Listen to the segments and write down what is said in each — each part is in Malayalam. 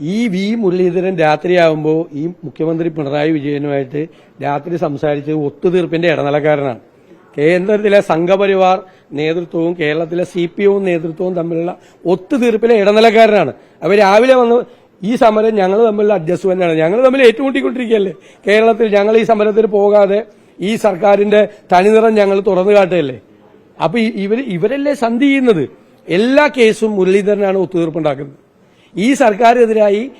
ഈ വി മുരളീധരൻ രാത്രിയാവുമ്പോൾ ഈ മുഖ്യമന്ത്രി പിണറായി വിജയനുമായിട്ട് രാത്രി സംസാരിച്ച് ഒത്തുതീർപ്പിന്റെ ഇടനിലക്കാരനാണ്. കേന്ദ്രത്തിലെ സംഘപരിവാർ നേതൃത്വവും കേരളത്തിലെ സി പി ഒ നേതൃത്വവും തമ്മിലുള്ള ഒത്തുതീർപ്പിലെ ഇടനിലക്കാരനാണ്. അവർ രാവിലെ വന്ന് ഈ സമരം ഞങ്ങൾ തമ്മിലുള്ള അഡ്ജസ്റ്റ്മെന്റാണ്. ഞങ്ങൾ തമ്മിൽ ഏറ്റുമുട്ടിക്കൊണ്ടിരിക്കുകയല്ലേ? കേരളത്തിൽ ഞങ്ങൾ ഈ സമരത്തിൽ പോകാതെ ഈ സർക്കാരിന്റെ തനിനിറം ഞങ്ങൾ തുറന്നു കാട്ടുകയല്ലേ? അപ്പൊ ഇവർ ഇവരല്ലേ സന്ധി ചെയ്യുന്നത് എല്ലാ കേസും മുരളീധരനാണ് ഒത്തുതീർപ്പുണ്ടാക്കുന്നത്. ഈ സർക്കാരിനെതിരായി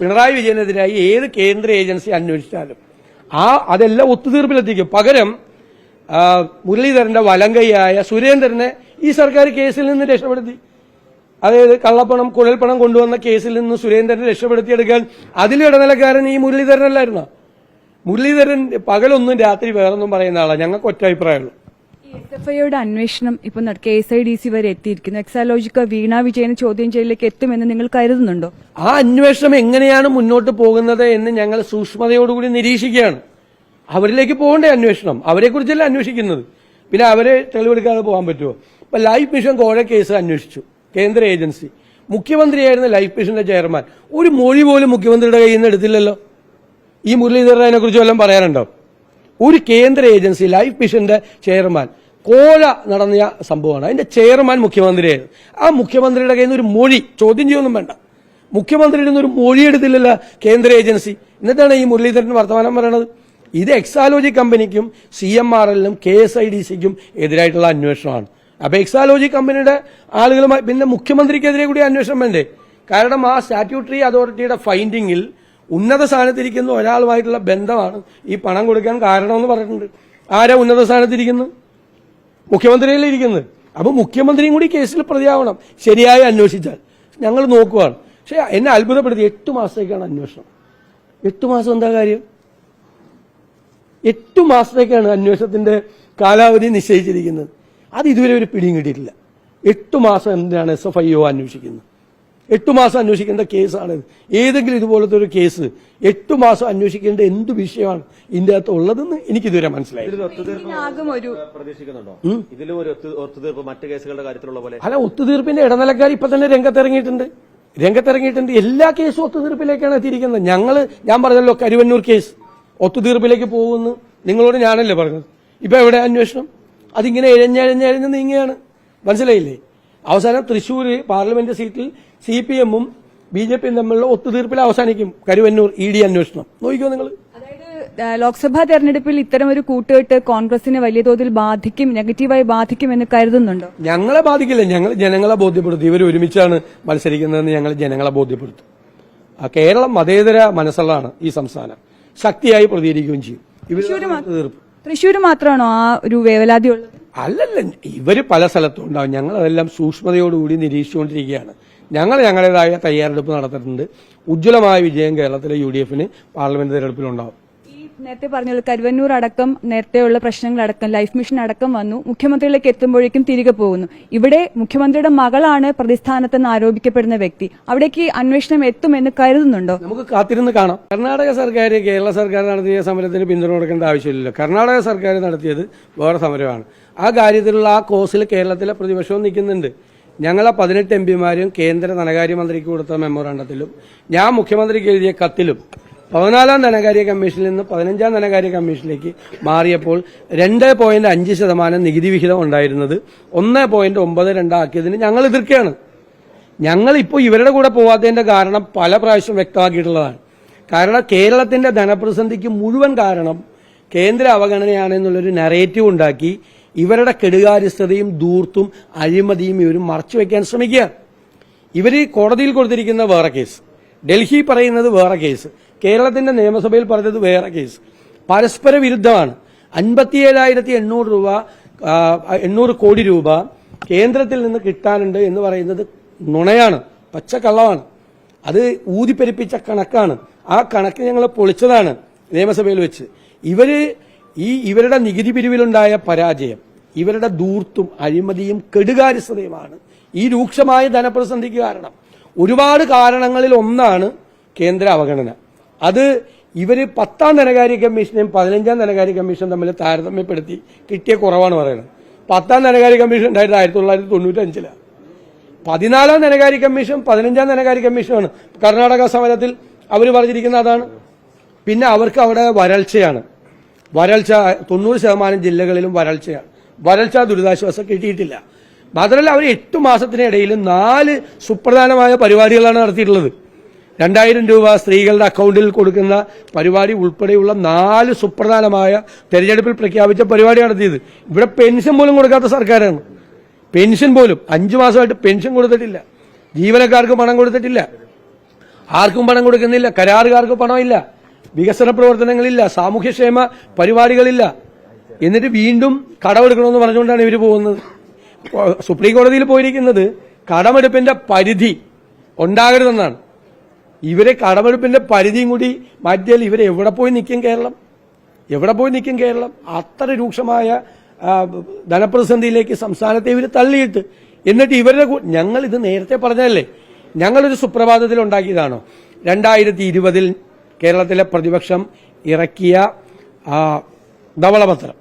പിണറായി വിജയനെതിരായി ഏത് കേന്ദ്ര ഏജൻസി അന്വേഷിച്ചാലും. ആ അതെല്ലാം ഒത്തുതീർപ്പിലെത്തിക്കും. പകരം മുരളീധരന്റെ വലങ്കൈയായ സുരേന്ദ്രനെ ഈ സർക്കാർ കേസിൽ നിന്ന് രക്ഷപ്പെടുത്തി. അതായത് കള്ളപ്പണം കുഴൽപ്പണം കൊണ്ടുവന്ന കേസിൽ നിന്ന് സുരേന്ദ്രനെ രക്ഷപ്പെടുത്തിയെടുക്കാൻ അതിലിടനിലക്കാരൻ ഈ മുരളീധരനല്ലായിരുന്നോ? മുരളീധരൻ പകലൊന്നും രാത്രി വേറൊന്നും പറയുന്ന ആളാണ് ഞങ്ങൾക്ക് ഒറ്റ അഭിപ്രായമുള്ളൂ. എസ് എഫ് ഐയുടെ അന്വേഷണം ഇപ്പൊ K S I D C വരെ എത്തിയിരിക്കുന്നു. എക്സാലോജിക്ക വീണ വിജയന് ചോദ്യം ചെയ്യലിലേക്ക് എത്തുമെന്ന് നിങ്ങൾ കരുതുന്നുണ്ടോ? ആ അന്വേഷണം എങ്ങനെയാണ് മുന്നോട്ട് പോകുന്നത് എന്ന് ഞങ്ങൾ സൂക്ഷ്മതയോടുകൂടി നിരീക്ഷിക്കുകയാണ്. അവരിലേക്ക് പോകണ്ടേ അന്വേഷണം. അവരെക്കുറിച്ചല്ല അന്വേഷിക്കുന്നത്? പിന്നെ അവരെ തെളിവെടുക്കാതെ പോകാൻ പറ്റുമോ? ഇപ്പൊ ലൈഫ് മിഷൻ കോഴ കേസ് അന്വേഷിച്ചു കേന്ദ്ര ഏജൻസി. മുഖ്യമന്ത്രിയായിരുന്ന ലൈഫ് മിഷന്റെ ചെയർമാൻ. ഒരു മൊഴി പോലും മുഖ്യമന്ത്രിയുടെ കയ്യിൽ നിന്ന് എടുത്തില്ലല്ലോ. ഈ മുരളീധരനെ കുറിച്ച് വല്ലതും പറയാനുണ്ടോ? ഒരു കേന്ദ്ര ഏജൻസി ലൈഫ് മിഷന്റെ ചെയർമാൻ. കോഴ നടന്ന സംഭവമാണ്. അതിന്റെ ചെയർമാൻ മുഖ്യമന്ത്രിയായിരുന്നു ആ മുഖ്യമന്ത്രിയുടെ കയ്യിൽ നിന്ന് ഒരു മൊഴി ചോദ്യം ചെയ്യൊന്നും വേണ്ട. മുഖ്യമന്ത്രിയുടെ നിന്ന് ഒരു മൊഴി എടുത്തില്ലല്ലോ കേന്ദ്ര ഏജൻസി. എന്നിട്ടാണ് ഈ മുരളീധരൻ വർത്തമാനം പറയണത്. ഇത് എക്സാലോജി കമ്പനിക്കും സി എം ആർ എല്ലിനും കെ എസ് ഐ ഡി സിക്കും എതിരായിട്ടുള്ള അന്വേഷണമാണ്. അപ്പൊ എക്സാലോജി കമ്പനിയുടെ ആളുകളുമായി പിന്നെ മുഖ്യമന്ത്രിക്കെതിരെ കൂടി അന്വേഷണം വേണ്ടേ? കാരണം ആ സ്റ്റാറ്റ്യൂട്ടറി അതോറിറ്റിയുടെ ഫൈൻഡിങ്ങിൽ ഉന്നത സ്ഥാനത്തിരിക്കുന്ന ഒരാളുമായിട്ടുള്ള ബന്ധമാണ് ഈ പണം കൊടുക്കാൻ കാരണമെന്ന് പറഞ്ഞിട്ടുണ്ട്. ആരാ ഉന്നത സ്ഥാനത്തിരിക്കുന്നു മുഖ്യമന്ത്രിയല്ലേ ഇരിക്കുന്നത് അപ്പൊ മുഖ്യമന്ത്രിയും കൂടി കേസിൽ പ്രതിയാവണം. ശരിയായി അന്വേഷിച്ചാൽ. ഞങ്ങൾ നോക്കുവാണ്. പക്ഷെ എന്നെ അത്ഭുതപ്പെടുത്തി. എട്ട് മാസത്തേക്കാണ് അന്വേഷണം. എട്ട് മാസം എന്താ കാര്യം? എട്ട് മാസത്തേക്കാണ് അന്വേഷണത്തിന്റെ കാലാവധി നിശ്ചയിച്ചിരിക്കുന്നത്. അത് ഇതുവരെ ഒരു പിടിയും കിട്ടിയിട്ടില്ല. എട്ട് മാസം എന്തിനാണ് എസ് എഫ് ഐ ഒ അന്വേഷിക്കുന്നത്? എട്ട് മാസം അന്വേഷിക്കേണ്ട കേസാണിത് ഏതെങ്കിലും ഇതുപോലത്തെ ഒരു കേസ് എട്ട് മാസം അന്വേഷിക്കേണ്ട എന്ത് വിഷയമാണ് ഇതിന്റെ അകത്ത് ഉള്ളതെന്ന് എനിക്കിതുവരെ മനസ്സിലായി ഇതിലൊരു ഒത്തുതീർപ്പ് ഇതിനാകും ഒരു ഇതിലും ഒരു ഒത്തു- ഒത്തുതീർപ്പ് കേസുകളുടെ കാര്യത്തിലുള്ള പോലെ? അല്ല ഒത്തുതീർപ്പിന്റെ ഇടനിലക്കാർ ഇപ്പൊ തന്നെ രംഗത്തിറങ്ങിയിട്ടുണ്ട്. രംഗത്തിറങ്ങിയിട്ടുണ്ട്. എല്ലാ കേസും ഒത്തുതീർപ്പിലേക്കാണ് എത്തിയിരിക്കുന്നത്. ഞങ്ങൾ ഞാൻ പറഞ്ഞല്ലോ കരുവന്നൂർ കേസ്. ഒത്തുതീർപ്പിലേക്ക് പോകുന്നു. നിങ്ങളോട് ഞാനല്ലേ പറഞ്ഞത്? ഇപ്പൊ എവിടെ അന്വേഷണം? അതിങ്ങനെ എഴഞ്ഞഴഞ്ഞഴഞ്ഞ് നീങ്ങുകയാണ്. മനസ്സിലായില്ലേ? അവസാനം തൃശ്ശൂർ പാർലമെന്റ് സീറ്റിൽ സി പി എമ്മും ബി ജെ പിയും തമ്മിലുള്ള ഒത്തുതീർപ്പിൽ അവസാനിക്കും കരുവന്നൂർ ഇ ഡി അന്വേഷണം. നോക്കിക്കോ നിങ്ങൾ. അതായത് ലോക്സഭാ തെരഞ്ഞെടുപ്പിൽ ഇത്തരം ഒരു കൂട്ടുകെട്ട് കോൺഗ്രസിനെ വലിയ തോതിൽ ബാധിക്കും നെഗറ്റീവായി ബാധിക്കും എന്ന് കരുതുന്നുണ്ടോ? ഞങ്ങളെ ബാധിക്കില്ല. ഞങ്ങൾ ജനങ്ങളെ ബോധ്യപ്പെടുത്തും. ഇവർ ഒരുമിച്ചാണ് മത്സരിക്കുന്നതെന്ന് ഞങ്ങൾ ജനങ്ങളെ ബോധ്യപ്പെടുത്തും. കേരളം മതേതര മനസ്സുള്ളതാണ് ഈ സംസ്ഥാനം. ശക്തിയായി പ്രതികരിക്കുകയും ചെയ്യും. തൃശ്ശൂര് ഇവർ മാത്രമാണോ ആ ഒരു വേവലാതി ഉള്ളത്? അല്ലല്ല ഇവർ പല സ്ഥലത്തും ഉണ്ടാവും. ഞങ്ങൾ അതെല്ലാം സൂക്ഷ്മതയോടുകൂടി നിരീക്ഷിച്ചുകൊണ്ടിരിക്കുകയാണ്. ഞങ്ങൾ ഞങ്ങളുടേതായ തയ്യാറെടുപ്പ് നടത്തിയിട്ടുണ്ട്. ഉജ്ജ്വലമായ വിജയം കേരളത്തിലെ യു ഡി എഫിന് പാർലമെന്റ് തെരഞ്ഞെടുപ്പിലുണ്ടാവും. ഈ നേരത്തെ പറഞ്ഞു കരുവന്നൂർ അടക്കം നേരത്തെയുള്ള പ്രശ്നങ്ങളടക്കം ലൈഫ് മിഷൻ അടക്കം വന്നു. മുഖ്യമന്ത്രിയിലേക്ക് എത്തുമ്പോഴേക്കും തിരികെ പോകുന്നു. ഇവിടെ മുഖ്യമന്ത്രിയുടെ മകളാണ് പ്രതിസ്ഥാനത്തെന്ന് ആരോപിക്കപ്പെടുന്ന വ്യക്തി. അവിടേക്ക് അന്വേഷണം എത്തുമെന്ന് കരുതുന്നുണ്ടോ? നമുക്ക് കാത്തിരുന്ന് കാണാം. കർണാടക സർക്കാർ കേരള സർക്കാർ നടത്തിയ സമരത്തിന് പിന്തുണ കൊടുക്കേണ്ട ആവശ്യമില്ലല്ലോ. കർണാടക സർക്കാർ നടത്തിയത് വേറെ സമരമാണ്. ആ കാര്യത്തിലുള്ള ആ കോഴ്സിൽ കേരളത്തിലെ പ്രതിപക്ഷവും നിൽക്കുന്നുണ്ട്. ഞങ്ങളെ പതിനെട്ട് എം പിമാരും കേന്ദ്ര ധനകാര്യമന്ത്രിക്ക് കൊടുത്ത മെമ്മോറാണ്ടത്തിലും ഞാൻ മുഖ്യമന്ത്രിക്ക് എഴുതിയ കത്തിലും പതിനാലാം ധനകാര്യ കമ്മീഷനിൽ നിന്ന് പതിനഞ്ചാം ധനകാര്യ കമ്മീഷനിലേക്ക് മാറിയപ്പോൾ രണ്ട് പോയിന്റ് അഞ്ച് ശതമാനം നികുതി വിഹിതം ഉണ്ടായിരുന്നത് ഒന്ന് പോയിന്റ് ഒമ്പത് രണ്ടാക്കിയതിന് ഞങ്ങൾ എതിർക്കുകയാണ്. ഞങ്ങൾ ഇപ്പോൾ ഇവരുടെ കൂടെ പോവാത്തതിന്റെ കാരണം പല പ്രാവശ്യം വ്യക്തമാക്കിയിട്ടുള്ളതാണ്. കാരണം കേരളത്തിന്റെ ധനപ്രതിസന്ധിക്ക് മുഴുവൻ കാരണം കേന്ദ്ര അവഗണനയാണെന്നുള്ളൊരു നറേറ്റീവ് ഉണ്ടാക്കി ഇവരുടെ കെടുകാര്യസ്ഥതയും ദൂർത്തും അഴിമതിയും ഇവർ മറച്ചു വെക്കാൻ ശ്രമിക്കുക. ഇവർ കോടതിയിൽ കൊടുത്തിരിക്കുന്ന വേറെ കേസ്. ഡൽഹി പറയുന്നത് വേറെ കേസ്. കേരളത്തിന്റെ നിയമസഭയിൽ പറഞ്ഞത് വേറെ കേസ്. പരസ്പര വിരുദ്ധമാണ്. അൻപത്തിയേഴായിരത്തി എണ്ണൂറ് രൂപ എണ്ണൂറ് കോടി രൂപ കേന്ദ്രത്തിൽ നിന്ന് കിട്ടാനുണ്ട് എന്ന് പറയുന്നത് നുണയാണ്. പച്ചക്കള്ളമാണ്. അത് ഊതിപ്പെരിപ്പിച്ച കണക്കാണ്. ആ കണക്ക് ഞങ്ങൾ പൊളിച്ചതാണ് നിയമസഭയിൽ വെച്ച്. ഇവർ ഈ ഇവരുടെ നികുതി പിരിവിലുണ്ടായ പരാജയം ഇവരുടെ ദൂർത്തും അഴിമതിയും കെടുകാര്യസ്ഥതയുമാണ്. ഈ രൂക്ഷമായ ധനപ്രതിസന്ധിക്ക് കാരണം ഒരുപാട് കാരണങ്ങളിൽ ഒന്നാണ് കേന്ദ്ര അവഗണന. അത് ഇവർ പത്താം ധനകാര്യ കമ്മീഷനെയും പതിനഞ്ചാം ധനകാര്യ കമ്മീഷനും തമ്മിൽ താരതമ്യപ്പെടുത്തി കിട്ടിയ കുറവാണ് പറയുന്നത്. പത്താം ധനകാര്യ കമ്മീഷൻ ഉണ്ടായിരുന്നത് ആയിരത്തി തൊള്ളായിരത്തി തൊണ്ണൂറ്റി അഞ്ചിലാണ് പതിനാലാം ധനകാര്യ കമ്മീഷൻ പതിനഞ്ചാം ധനകാര്യ കമ്മീഷനാണ് കർണാടക സമരത്തിൽ അവർ പറഞ്ഞിരിക്കുന്ന അതാണ്. പിന്നെ അവർക്ക് അവിടെ വരൾച്ചയാണ്. വരൾച്ച തൊണ്ണൂറ് ശതമാനം ജില്ലകളിലും വരൾച്ചയാണ്. വരൾച്ച ദുരിതാശ്വാസം കിട്ടിയിട്ടില്ല. മാത്രമല്ല അവർ എട്ട് മാസത്തിനിടയിൽ നാല് സുപ്രധാനമായ പരിപാടികളാണ് നടത്തിയിട്ടുള്ളത്. രണ്ടായിരം രൂപ സ്ത്രീകളുടെ അക്കൗണ്ടിൽ കൊടുക്കുന്ന പരിപാടി ഉൾപ്പെടെയുള്ള നാല് സുപ്രധാനമായ തെരഞ്ഞെടുപ്പിൽ പ്രഖ്യാപിച്ച പരിപാടി നടത്തിയത്. ഇവിടെ പെൻഷൻ പോലും കൊടുക്കാത്ത സർക്കാരാണ്. പെൻഷൻ പോലും അഞ്ചു മാസമായിട്ട് പെൻഷൻ കൊടുത്തിട്ടില്ല. ജീവനക്കാർക്ക് പണം കൊടുത്തിട്ടില്ല. ആർക്കും പണം കൊടുക്കുന്നില്ല. കരാറുകാർക്ക് പണമില്ല. വികസന പ്രവർത്തനങ്ങളില്ല സാമൂഹ്യക്ഷേമ പരിപാടികളില്ല. എന്നിട്ട് വീണ്ടും കടമെടുക്കണമെന്ന് പറഞ്ഞുകൊണ്ടാണ് ഇവർ പോകുന്നത്. സുപ്രീം കോടതിയിൽ പോയിരിക്കുന്നത് കടമെടുപ്പിന്റെ പരിധി ഉണ്ടാകരുതെന്നാണ്. ഇവരെ കടമെടുപ്പിന്റെ പരിധിയും കൂടി മാറ്റിയാൽ ഇവരെ എവിടെ പോയി നിൽക്കും കേരളം? എവിടെ പോയി നിൽക്കും കേരളം? അത്ര രൂക്ഷമായ ധനപ്രതിസന്ധിയിലേക്ക് സംസ്ഥാനത്തെ ഇവർ തള്ളിയിട്ട്. എന്നിട്ട് ഇവരുടെ ഞങ്ങൾ ഇത് നേരത്തെ പറഞ്ഞല്ലേ ഞങ്ങളൊരു സുപ്രഭാതത്തിൽ ഉണ്ടാക്കിയതാണോ? രണ്ടായിരത്തി ഇരുപതിൽ കേരളത്തിലെ പ്രതിപക്ഷം ഇറക്കിയ ധവളപത്രം.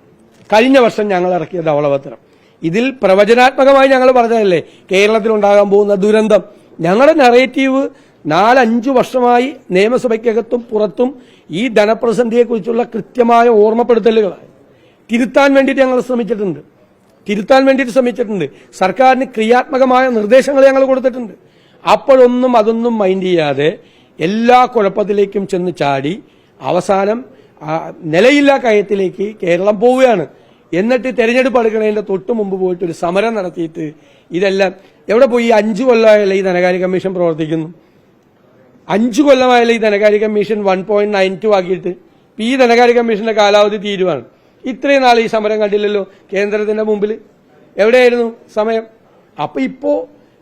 കഴിഞ്ഞ വർഷം ഞങ്ങൾ ഇറക്കിയ ധവളപത്രം. ഇതിൽ പ്രവചനാത്മകമായി ഞങ്ങൾ പറഞ്ഞതല്ലേ കേരളത്തിൽ ഉണ്ടാകാൻ പോകുന്ന ദുരന്തം. ഞങ്ങളുടെ നറേറ്റീവ് നാലഞ്ചു വർഷമായി നിയമസഭയ്ക്കകത്തും പുറത്തും ഈ ധനപ്രതിസന്ധിയെക്കുറിച്ചുള്ള കൃത്യമായ ഓർമ്മപ്പെടുത്തലുകളാണ് തിരുത്താൻ വേണ്ടിയിട്ട് ഞങ്ങൾ ശ്രമിച്ചിട്ടുണ്ട്. തിരുത്താൻ വേണ്ടിയിട്ട് ശ്രമിച്ചിട്ടുണ്ട്. സർക്കാരിന് ക്രിയാത്മകമായ നിർദ്ദേശങ്ങൾ ഞങ്ങൾ കൊടുത്തിട്ടുണ്ട്. അപ്പോഴൊന്നും അതൊന്നും മൈൻഡ് ചെയ്യാതെ എല്ലാ കുഴപ്പത്തിലേക്കും ചെന്ന് ചാടി അവസാനം നിലയില്ലാ കയത്തിലേക്ക് കേരളം പോവുകയാണ്. എന്നിട്ട് തെരഞ്ഞെടുപ്പ് അടുക്കണതിന്റെ തൊട്ട് മുമ്പ് പോയിട്ട് ഒരു സമരം നടത്തിയിട്ട് ഇതെല്ലാം എവിടെ പോയി? അഞ്ചു കൊല്ലമായല്ലേ ഈ ധനകാര്യ കമ്മീഷൻ പ്രവർത്തിക്കുന്നു. അഞ്ചു കൊല്ലമായല്ലേ ഈ ധനകാര്യ commission one point nine two ആക്കിയിട്ട്. ഈ ധനകാര്യ കമ്മീഷന്റെ കാലാവധി തീരുവാണ്. ഇത്രയും നാൾ ഈ സമരം കണ്ടില്ലല്ലോ കേന്ദ്രത്തിന്റെ മുമ്പിൽ എവിടെയായിരുന്നു സമയം? അപ്പൊ ഇപ്പോ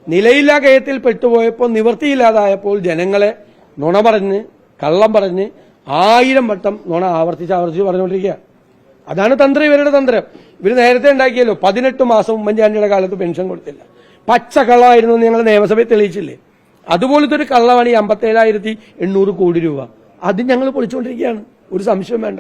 നിലയില്ലാ കയത്തിൽ പെട്ടുപോയപ്പോൾ നിവൃത്തിയില്ലാതായപ്പോൾ ജനങ്ങളെ നുണ പറഞ്ഞ് കള്ളം പറഞ്ഞ് ആയിരം വട്ടം നുണ ആവർത്തിച്ച് ആവർത്തിച്ച് പറഞ്ഞുകൊണ്ടിരിക്കുക. അതാണ് തന്ത്രം ഇവരുടെ തന്ത്രം. ഇവർ നേരത്തെ ഉണ്ടാക്കിയല്ലോ പതിനെട്ട് മാസം ഉമ്മൻചാണ്ടിയുടെ കാലത്ത് പെൻഷൻ കൊടുത്തില്ല. പച്ച കള്ളമായിരുന്നു ഞങ്ങൾ നിയമസഭയിൽ തെളിയിച്ചില്ലേ? അതുപോലത്തെ ഒരു കള്ളമാണ് ഈ അമ്പത്തേഴായിരത്തി എണ്ണൂറ് കോടി രൂപ. അത് ഞങ്ങൾ പൊളിച്ചുകൊണ്ടിരിക്കുകയാണ്. ഒരു സംശയം വേണ്ട